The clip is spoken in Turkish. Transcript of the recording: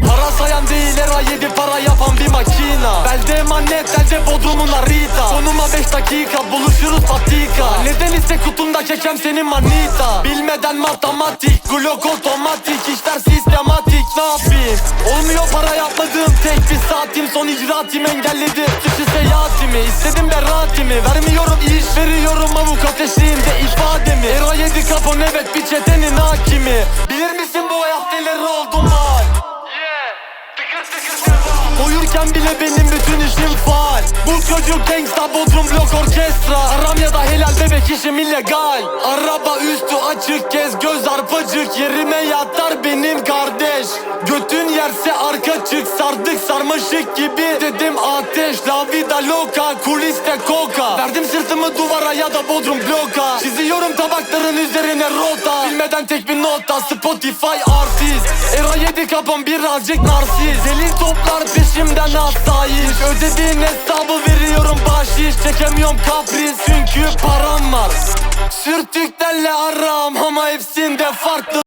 Para sayan değil era yedi para yapan bir makina. Belde emanet elde bodrumun harita Sonuma 5 dakika buluşuruz patika. Neden ise kutumda kekem senin manita. Bilmeden matematik Glock otomatik işler sistematik. Ne yapayım? Olmuyor para yapmadığım tek bir saatim. Son icraatim engelledi Suçu seyahatimi İstedim beraatimi Vermiyorum iş veriyorum avukat eşliğinde ifademi Era yedi kapon evet bir çetenin hakimi. Bilir misin bu hayat neler oldu mal Uyurken bile benim bütün işim faal. Bu çocuk gangsta bodrum blok orkestra. Aram ya da helal bebek işim illegal. Araba üstü açık kez göz arpacık. Yerime yatar benim kardeş. Götün yerse arka çık sardık sarmaşık gibi Dedim ateş. La vida loca kuliste coca. Verdim sırtımı duvara ya da bodrum bloka. Çiziyorum tabakların üzerine rota. Bilmeden tek bir nota Spotify artist. Era yedi kapan birazcık narsiz Zelin toplar peşimden asayiş. Ödediğin hesabı veriyorum bahşiş. Çekemiyorum kapris çünkü param var. Sürtüklerle aram ama hepsinde farklı